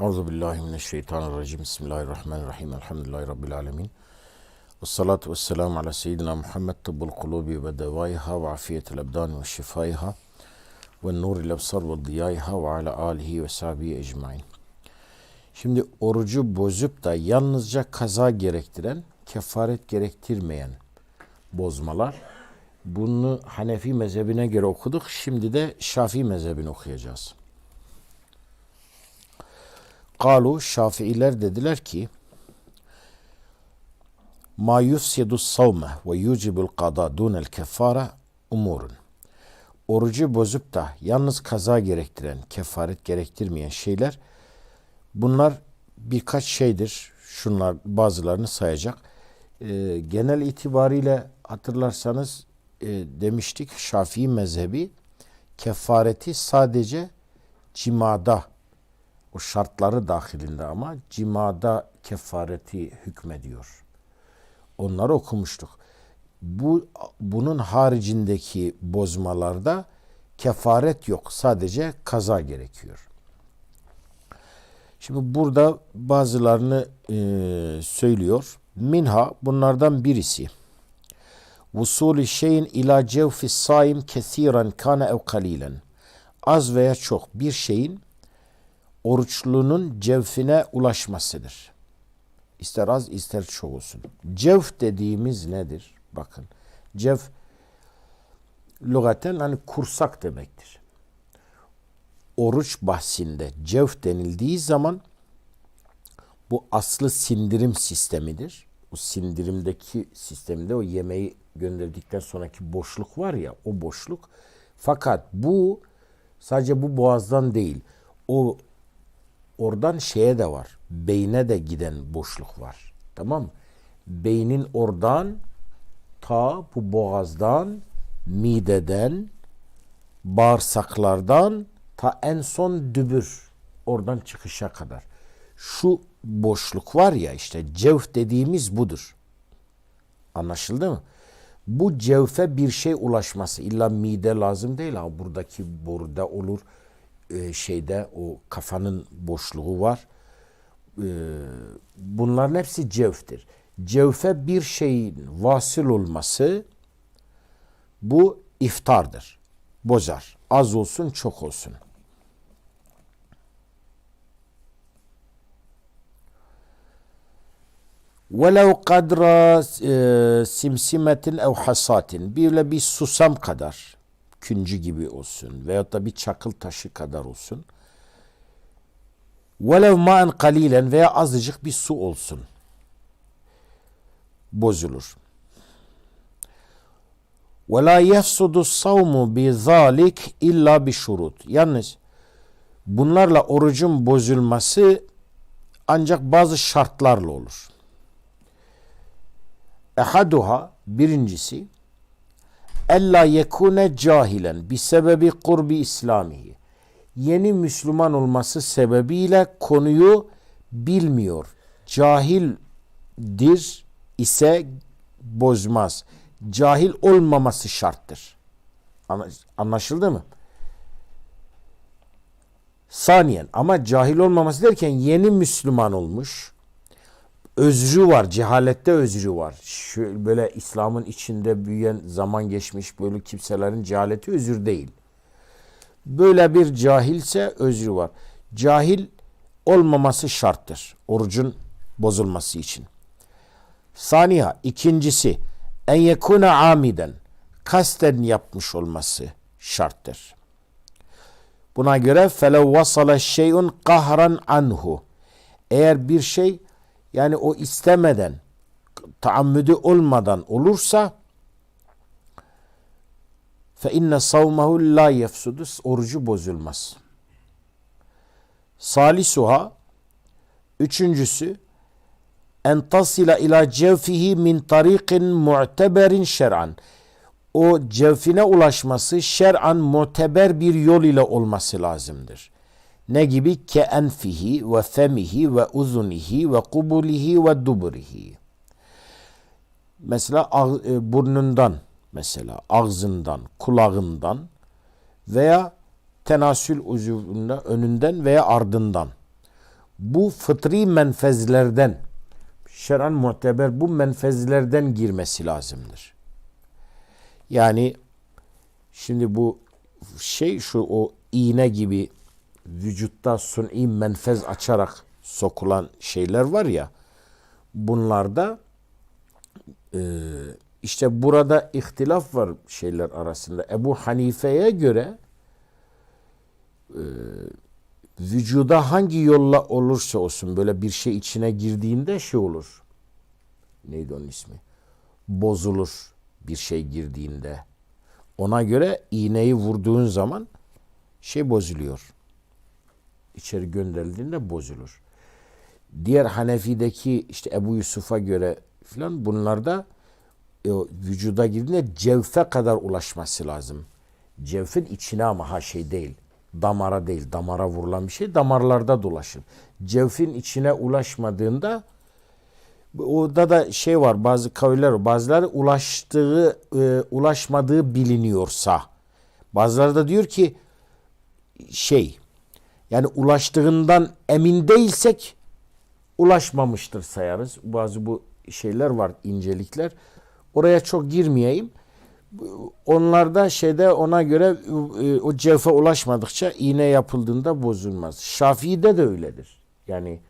Euzu billahi mineşşeytanirracim. Bismillahirrahmanirrahim. Elhamdülillahi rabbil alamin. Ve salatu vesselamu ala seyyidina Muhammed tıbbul kulubi ve devaiha ve afiyetil ebdan ve şifaiha ve nuril ebsar ve diyaiha ve ala alihi ve sahbihi ecmain. Şimdi orucu bozup da yalnızca kaza gerektiren, kefaret gerektirmeyen bozmalar. Bunu Hanefi mezhebine göre okuduk. Şimdi de Şafii mezhebini okuyacağız. Kalu Şafiiler dediler ki ma yufsidu savme ve yucibul qada dunel kefara umurun. Orucu bozup da yalnız kaza gerektiren, kefaret gerektirmeyen şeyler bunlar birkaç şeydir. Şunlar bazılarını sayacak. E, genel itibariyle hatırlarsanız e, demiştik Şafii mezhebi kefareti sadece cimada o şartları dahilinde ama cimada kefareti hükmediyor. Onları okumuştuk. Bu bunun haricindeki bozmalarda kefaret yok. Sadece kaza gerekiyor. Şimdi burada bazılarını e, söylüyor. Minha bunlardan birisi. Vusuli şeyin ila cevfi saim kesiren kana ev kalilen. Az veya çok bir şeyin oruçlunun cevfine ulaşmasıdır. İster az ister çok olsun. Cevf dediğimiz nedir? Bakın. Cevf lügaten hani kursak demektir. Oruç bahsinde cevf denildiği zaman bu aslı sindirim sistemidir. O sindirimdeki sistemde o yemeği gönderdikten sonraki boşluk var ya o boşluk. Fakat bu sadece bu boğazdan değil. O oradan şeye de var. Beyne de giden boşluk var. Tamam mı? Beynin oradan ta bu boğazdan, mideden, bağırsaklardan ta en son dübür oradan çıkışa kadar. Şu boşluk var ya işte cevf dediğimiz budur. Anlaşıldı mı? Bu cevfe bir şey ulaşması illa mide lazım değil ha buradaki burada olur e, şeyde o kafanın boşluğu var. E, bunların hepsi cevftir. Cevfe bir şeyin vasıl olması bu iftardır. Bozar. Az olsun çok olsun. Velev kadra e, simsimetin ev hasatin. Böyle bir susam kadar küncü gibi olsun veyahut da bir çakıl taşı kadar olsun. Velev ma'en kalilen veya azıcık bir su olsun. Bozulur. Ve la yefsudu savmu bi zalik illa bi şurut. Yalnız bunlarla orucun bozulması ancak bazı şartlarla olur. Ehaduha birincisi Ella yekune cahilen bi sebebi kurbi İslamihi. Yeni Müslüman olması sebebiyle konuyu bilmiyor. Cahildir ise bozmaz. Cahil olmaması şarttır. Anlaşıldı mı? Saniyen ama cahil olmaması derken yeni Müslüman olmuş özrü var. Cehalette özrü var. Şu, böyle İslam'ın içinde büyüyen zaman geçmiş böyle kimselerin cehaleti özür değil. Böyle bir cahilse özrü var. Cahil olmaması şarttır. Orucun bozulması için. Saniha ikincisi en yekuna amiden kasten yapmış olması şarttır. Buna göre felev vasala şeyun kahran anhu. Eğer bir şey yani o istemeden, taammüdü olmadan olursa fe inne savmehu la yefsudu orucu bozulmaz. Salisuha üçüncüsü en tasila ila cevfihi min tariqin mu'teberin şer'an. O cevfine ulaşması şer'an muteber bir yol ile olması lazımdır. Ne gibi? Ke enfihi ve femihi ve uzunihi ve kubulihi ve duburihi. Mesela e, burnundan, mesela ağzından, kulağından veya tenasül uzuvunda önünden veya ardından. bu fıtri menfezlerden şer'an muteber bu menfezlerden girmesi lazımdır. Yani şimdi bu şey şu o iğne gibi vücutta suni menfez açarak sokulan şeyler var ya bunlarda e, işte burada ihtilaf var şeyler arasında. Ebu Hanife'ye göre e, vücuda hangi yolla olursa olsun böyle bir şey içine girdiğinde şey olur. Neydi onun ismi? Bozulur bir şey girdiğinde. Ona göre iğneyi vurduğun zaman şey bozuluyor. İçeri gönderildiğinde bozulur. Diğer Hanefi'deki işte Ebu Yusuf'a göre filan bunlarda e, vücuda girdiğinde cevfe kadar ulaşması lazım. Cevfin içine ama ha şey değil. Damara değil. Damara vurulan bir şey damarlarda dolaşır. Cevfin içine ulaşmadığında orada da şey var bazı kaviller. Bazıları ulaştığı e, ulaşmadığı biliniyorsa bazıları da diyor ki şey yani ulaştığından emin değilsek ulaşmamıştır sayarız. Bazı bu şeyler var incelikler. Oraya çok girmeyeyim. Onlarda şeyde ona göre e, o cevfe ulaşmadıkça iğne yapıldığında bozulmaz. Şafii'de de öyledir. Yani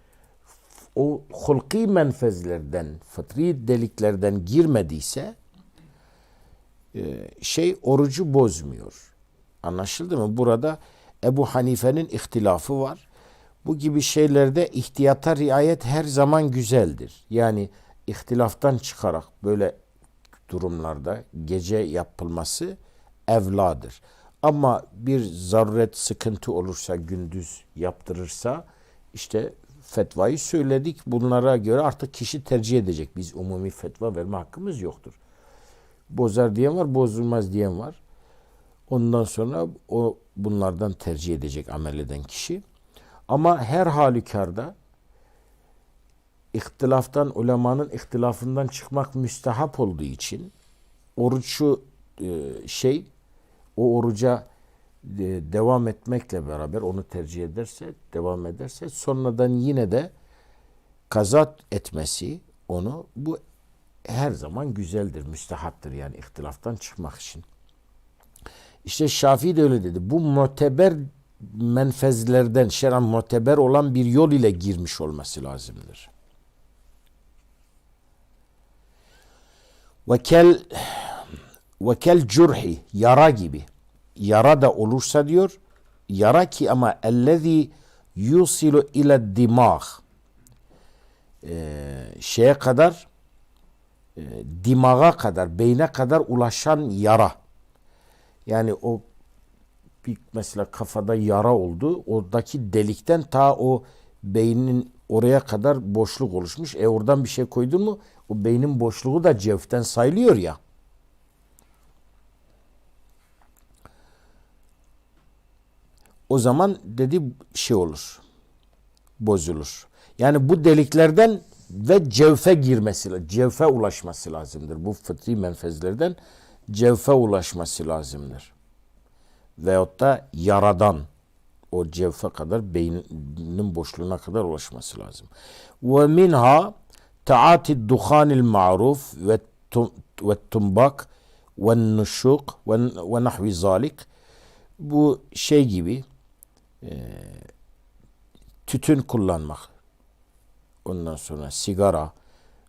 o hulki menfezlerden, fıtri deliklerden girmediyse e, şey orucu bozmuyor. Anlaşıldı mı? Burada Ebu Hanife'nin ihtilafı var. Bu gibi şeylerde ihtiyata riayet her zaman güzeldir. Yani ihtilaftan çıkarak böyle durumlarda gece yapılması evladır. Ama bir zaruret sıkıntı olursa gündüz yaptırırsa işte fetvayı söyledik. Bunlara göre artık kişi tercih edecek. Biz umumi fetva verme hakkımız yoktur. Bozar diyen var, bozulmaz diyen var. Ondan sonra o bunlardan tercih edecek amel eden kişi. Ama her halükarda ihtilaftan, ulemanın ihtilafından çıkmak müstehap olduğu için oruçu e, şey, o oruca e, devam etmekle beraber onu tercih ederse, devam ederse sonradan yine de kazat etmesi onu bu her zaman güzeldir, müstehaptır yani ihtilaftan çıkmak için. İşte Şafii de öyle dedi. Bu muteber menfezlerden şeran muteber olan bir yol ile girmiş olması lazımdır. Ve kel ve kel curhi yara gibi. Yara da olursa diyor yara ki ama ellezî yusilu ile dimağ ee, şeye kadar e, dimağa kadar, beyne kadar ulaşan yara. Yani o bir mesela kafada yara oldu. Oradaki delikten ta o beynin oraya kadar boşluk oluşmuş. E oradan bir şey koydun mu o beynin boşluğu da cevften sayılıyor ya. O zaman dedi şey olur. Bozulur. Yani bu deliklerden ve cevfe girmesi, cevfe ulaşması lazımdır. Bu fıtri menfezlerden cevfe ulaşması lazımdır. Veyahut da yaradan o cevfe kadar beynin boşluğuna kadar ulaşması lazım. Ve minha taati duhanil ma'ruf ve ve tumbak ve nuşuk ve nahvi zalik bu şey gibi e, tütün kullanmak ondan sonra sigara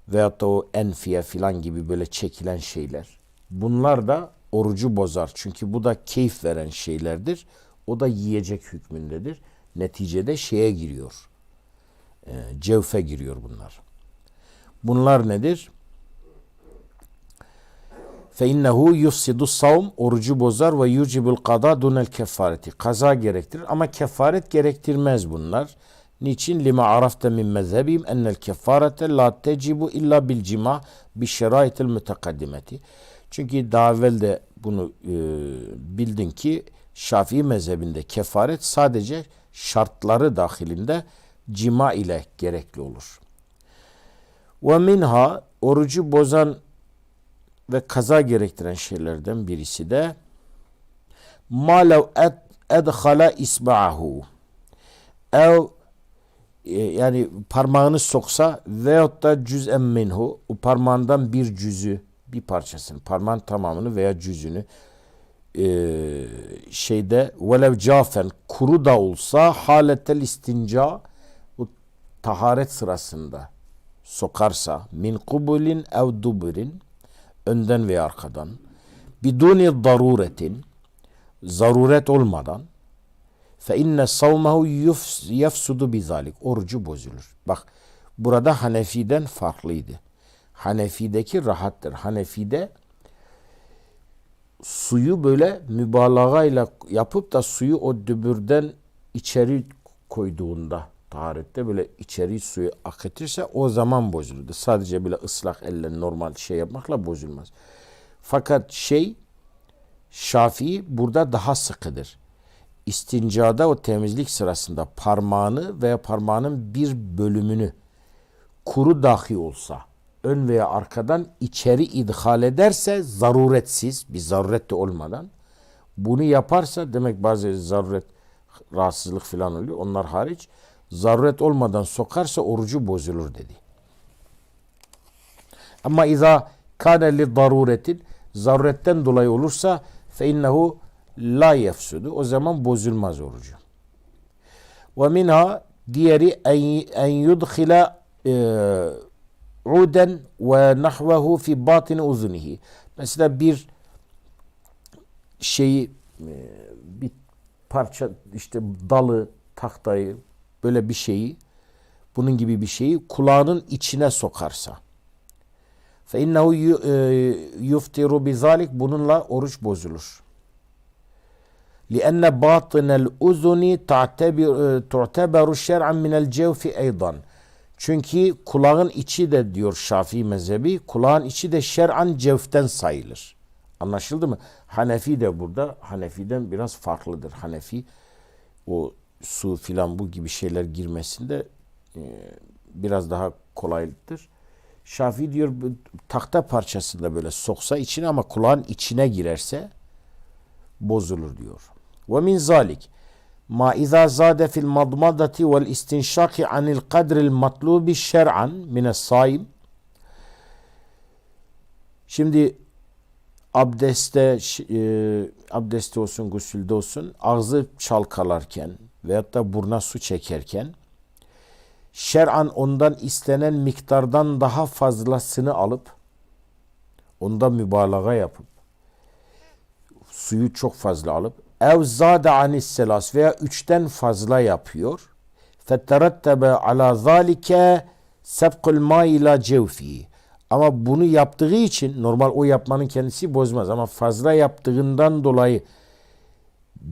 veyahut da o enfiye filan gibi böyle çekilen şeyler bunlar da orucu bozar. Çünkü bu da keyif veren şeylerdir. O da yiyecek hükmündedir. Neticede şeye giriyor. E, cevfe giriyor bunlar. Bunlar nedir? Fe innehu yufsidu savm orucu bozar ve yucibul kada dunel kefareti. Kaza gerektirir ama kefaret gerektirmez bunlar. Niçin? Lima arafte min mezhebim ennel kefarete la tecibu illa bil cima bi şeraitil mütekaddimeti. Çünkü daha evvel de bunu e, bildin ki Şafii mezhebinde kefaret sadece şartları dahilinde cima ile gerekli olur. Ve minha orucu bozan ve kaza gerektiren şeylerden birisi de ma lev edhala isba'ahu ev e, yani parmağını soksa veyahut da cüz'en minhu o parmağından bir cüzü bir parçasını parmağın tamamını veya cüzünü e, şeyde velev cafen kuru da olsa haletel istinca o taharet sırasında sokarsa min kubulin ev duburin önden veya arkadan biduni daruretin zaruret olmadan fe inne savmehu yefsudu bizalik. Orucu bozulur. Bak burada Hanefi'den farklıydı. Hanefi'deki rahattır. Hanefi'de suyu böyle mübalağayla yapıp da suyu o dübürden içeri koyduğunda taharette böyle içeri suyu akıtırsa o zaman bozulur. Sadece böyle ıslak elle normal şey yapmakla bozulmaz. Fakat şey Şafii burada daha sıkıdır. İstincada o temizlik sırasında parmağını veya parmağının bir bölümünü kuru dahi olsa ön veya arkadan içeri idhal ederse zaruretsiz bir zaruret de olmadan bunu yaparsa demek bazı zaruret rahatsızlık falan oluyor onlar hariç zaruret olmadan sokarsa orucu bozulur dedi. Ama iza kâne li daruretin zaruretten dolayı olursa fe innehu la yefsudu. O zaman bozulmaz orucu. Ve minha diğeri en, yudkhila e, uden ve nahvehu fi batini uzunihi. Mesela bir şeyi e, bir parça işte dalı, tahtayı böyle bir şeyi bunun gibi bir şeyi kulağının içine sokarsa fe innehu yu- e, yuftiru bizalik bununla oruç bozulur. لأن باطن الأذن تعتبر تعتبر شرعا من الجوف أيضا. çünkü kulağın içi de diyor Şafii mezhebi, kulağın içi de şer'an cevften sayılır. Anlaşıldı mı? Hanefi de burada, Hanefi'den biraz farklıdır. Hanefi o su filan bu gibi şeyler girmesinde e, biraz daha kolaylıktır. Şafii diyor tahta parçasında böyle soksa içine ama kulağın içine girerse bozulur diyor. Ve min zalik ma iza zade fil madmadati vel istinşaki anil kadril matlubi şer'an mine saim. Şimdi abdeste e, abdeste olsun gusülde olsun ağzı çalkalarken veyahut da burna su çekerken şer'an ondan istenen miktardan daha fazlasını alıp onda mübalağa yapıp suyu çok fazla alıp ev zade anis selas veya üçten fazla yapıyor. Fetterettebe ala zalike sebkul ma ila cevfi. Ama bunu yaptığı için normal o yapmanın kendisi bozmaz ama fazla yaptığından dolayı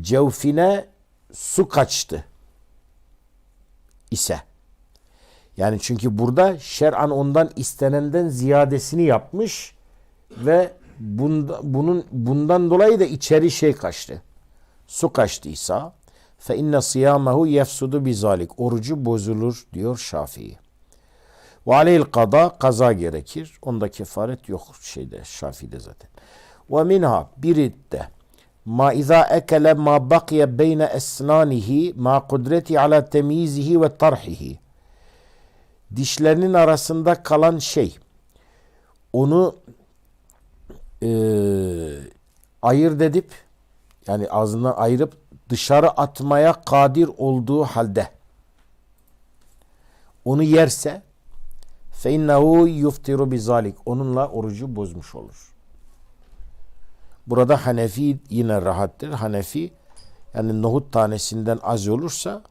cevfine su kaçtı ise yani çünkü burada şer'an ondan istenenden ziyadesini yapmış ve bunda, bunun bundan dolayı da içeri şey kaçtı. Su kaçtıysa fe inne siyamehu yefsudu bizalik. Orucu bozulur diyor Şafii. Ve aleyhil kada kaza gerekir. Onda kefaret yok şeyde Şafii'de zaten. Ve minha biri ma iza ekele ma bakiye beyne esnanihi ma kudreti ala temyizihi ve tarhihi. Dişlerinin arasında kalan şey onu e, ayırt edip yani ağzından ayırıp dışarı atmaya kadir olduğu halde onu yerse innehu yuftiru bizalik onunla orucu bozmuş olur. Burada Hanefi yine rahattır. Hanefi yani nohut tanesinden az olursa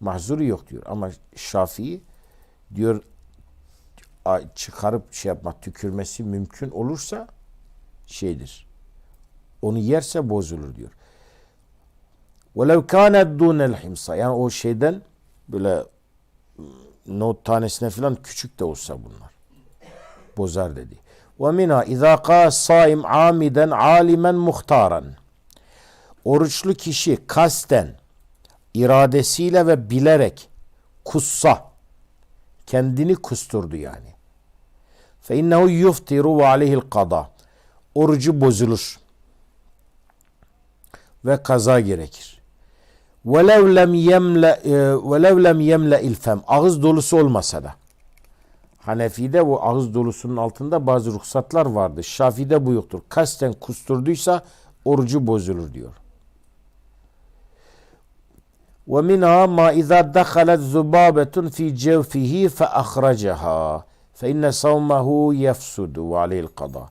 mahzuru yok diyor. Ama Şafii diyor çıkarıp şey yapmak tükürmesi mümkün olursa şeydir. Onu yerse bozulur diyor. وَلَوْ كَانَتْ دُونَ الْحِمْسَ Yani o şeyden böyle ıı, nohut tanesine falan küçük de olsa bunlar. Bozar dedi. وَمِنَا اِذَا قَا صَائِمْ عَامِدًا عَالِمًا مُخْتَارًا Oruçlu kişi kasten, iradesiyle ve bilerek kussa, kendini kusturdu yani. فَاِنَّهُ يُفْتِرُ وَعَلَيْهِ الْقَضَى Orucu bozulur. Ve kaza gerekir. lem yemle e, velev lem yemle ilfem ağız dolusu olmasa da Hanefi'de bu ağız dolusunun altında bazı ruhsatlar vardı. Şafi'de bu yoktur. Kasten kusturduysa orucu bozulur diyor. Ve minha ma iza dakhalat zubabetun fi cevfihi fe ahracaha fe inne savmehu yefsudu ve aleyhil qada.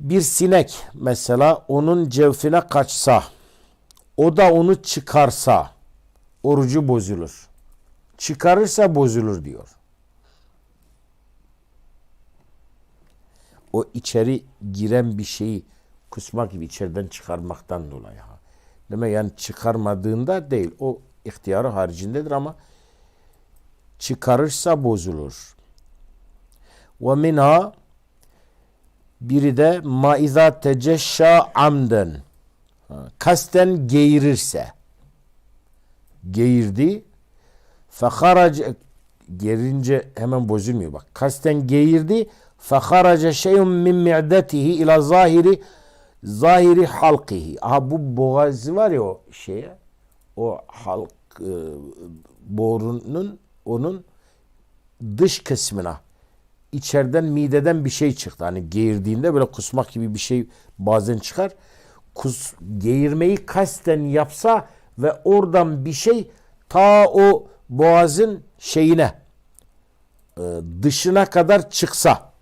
Bir sinek mesela onun cevfine kaçsa o da onu çıkarsa orucu bozulur. Çıkarırsa bozulur diyor. O içeri giren bir şeyi kusmak gibi içeriden çıkarmaktan dolayı. ha. Demek yani çıkarmadığında değil. O ihtiyarı haricindedir ama çıkarırsa bozulur. Ve biri de maiza teceşşa amden. Kasten geğirirse. Geğirdi. Feharac gerince hemen bozulmuyor bak. Kasten geğirdi. Feharaca şeyun min mi'detihi ila zahiri zahiri halkihi. Aha bu boğazı var ya o şeye. O halk e, borunun onun dış kısmına içeriden mideden bir şey çıktı. Hani geğirdiğinde böyle kusmak gibi bir şey bazen çıkar. Kus, geğirmeyi kasten yapsa ve oradan bir şey ta o boğazın şeyine e, dışına kadar çıksa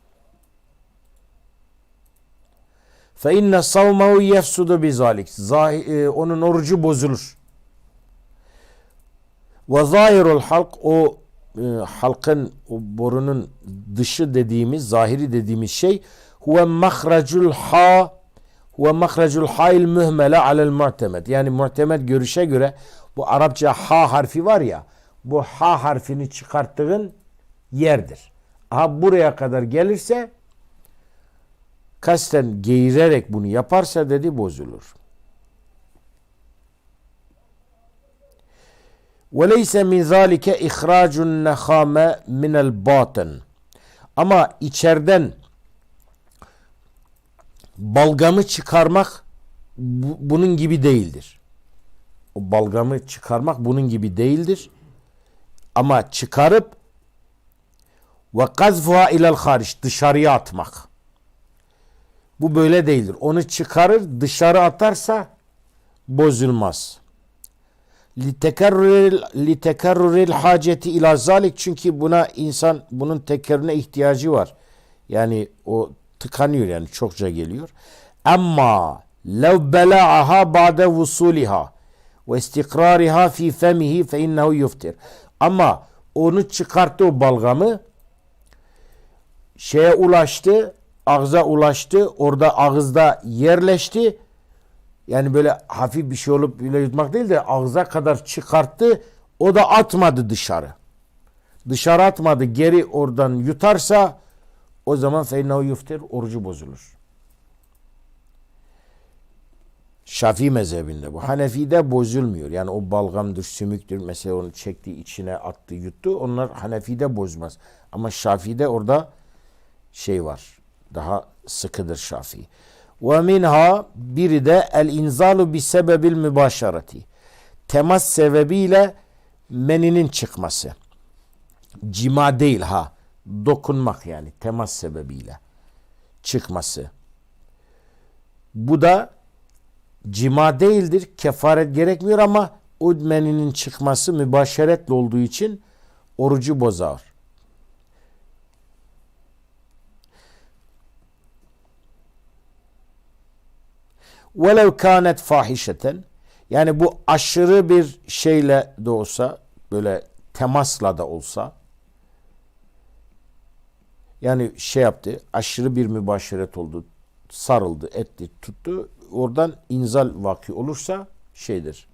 fe inne savmehu yefsudu bizalik. E, Onun orucu bozulur. Ve zahirul halk o e, halkın o borunun dışı dediğimiz zahiri dediğimiz şey huve mahracul ha huve mahracul hail mühmele alel mu'temed. Yani mu'temed görüşe göre bu Arapça ha harfi var ya bu ha harfini çıkarttığın yerdir. Aha buraya kadar gelirse kasten geğirerek bunu yaparsa dedi bozulur. Ve leyse min zalike ihracun nehame minel. Ama içerden balgamı çıkarmak bunun gibi değildir. O balgamı çıkarmak bunun gibi değildir. Ama çıkarıp ve gazfuha ilel hariç dışarıya atmak. Bu böyle değildir. Onu çıkarır dışarı atarsa bozulmaz. Litekerrüril haceti ila zalik çünkü buna insan bunun tekerrürüne ihtiyacı var. Yani o tıkanıyor yani çokça geliyor. Ama lev bela'aha ba'de vusuliha ve istikrariha fi femihi fe innehu yuftir. Ama onu çıkarttı o balgamı şeye ulaştı, ağza ulaştı, orada ağızda yerleşti. Yani böyle hafif bir şey olup bile yutmak değil de ağza kadar çıkarttı. O da atmadı dışarı. Dışarı atmadı. Geri oradan yutarsa o zaman feynahu yuftir orucu bozulur. Şafii mezhebinde bu. Hanefi'de bozulmuyor. Yani o balgamdır, sümüktür. Mesela onu çekti, içine attı, yuttu. Onlar Hanefi'de bozmaz. Ama Şafii'de orada şey var. Daha sıkıdır Şafii. Ve minha biri de el inzalu bi sebebil mübaşareti. Temas sebebiyle meninin çıkması. Cima değil ha. Dokunmak yani temas sebebiyle çıkması. Bu da cima değildir. Kefaret gerekmiyor ama o meninin çıkması mübaşeretle olduğu için orucu bozar. Velev kânet fahişeten yani bu aşırı bir şeyle de olsa böyle temasla da olsa yani şey yaptı aşırı bir mübaşeret oldu sarıldı etti tuttu. Oradan inzal vaki olursa şeydir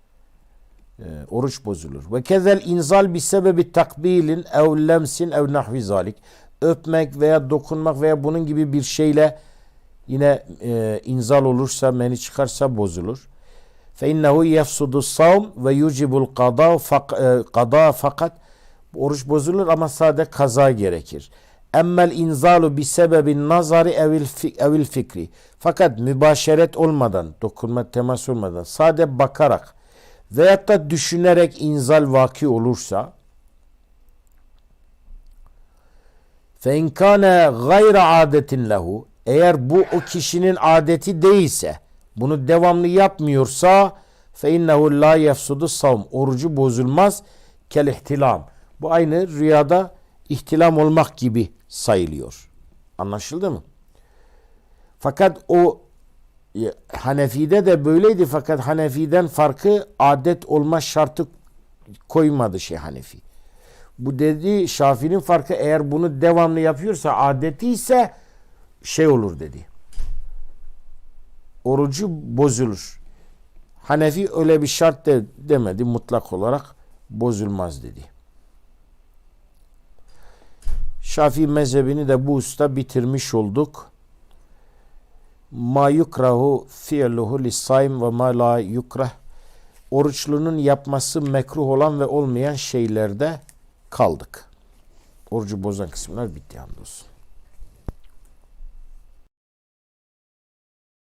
e, oruç bozulur. Ve kezel inzal bir sebebi takbilin ev lemsin ev nahvi zalik. Öpmek veya dokunmak veya bunun gibi bir şeyle yine e, inzal olursa meni çıkarsa bozulur. Fe innehu yefsudu savm ve yucibul qada fak, e, qada fakat oruç bozulur ama sade kaza gerekir. Emmel inzalu bi sebebin nazari evil, evil fikri. Fakat mübaşeret olmadan, dokunma temas olmadan sade bakarak veyahut da düşünerek inzal vaki olursa fe in kana gayra adetin lehu eğer bu o kişinin adeti değilse bunu devamlı yapmıyorsa fe innehu la yefsudu savm orucu bozulmaz kel ihtilam. Bu aynı rüyada ihtilam olmak gibi sayılıyor. Anlaşıldı mı? Fakat o e, Hanefi'de de böyleydi fakat Hanefi'den farkı adet olma şartı koymadı şey Hanefi. Bu dedi Şafii'nin farkı eğer bunu devamlı yapıyorsa adeti ise şey olur dedi. Orucu bozulur. Hanefi öyle bir şart de demedi mutlak olarak bozulmaz dedi. Şafii mezhebini de bu usta bitirmiş olduk ma yukrahu fi'luhu lisaim ve ma la yukrah oruçlunun yapması mekruh olan ve olmayan şeylerde kaldık. Orucu bozan kısımlar bitti hamdolsun.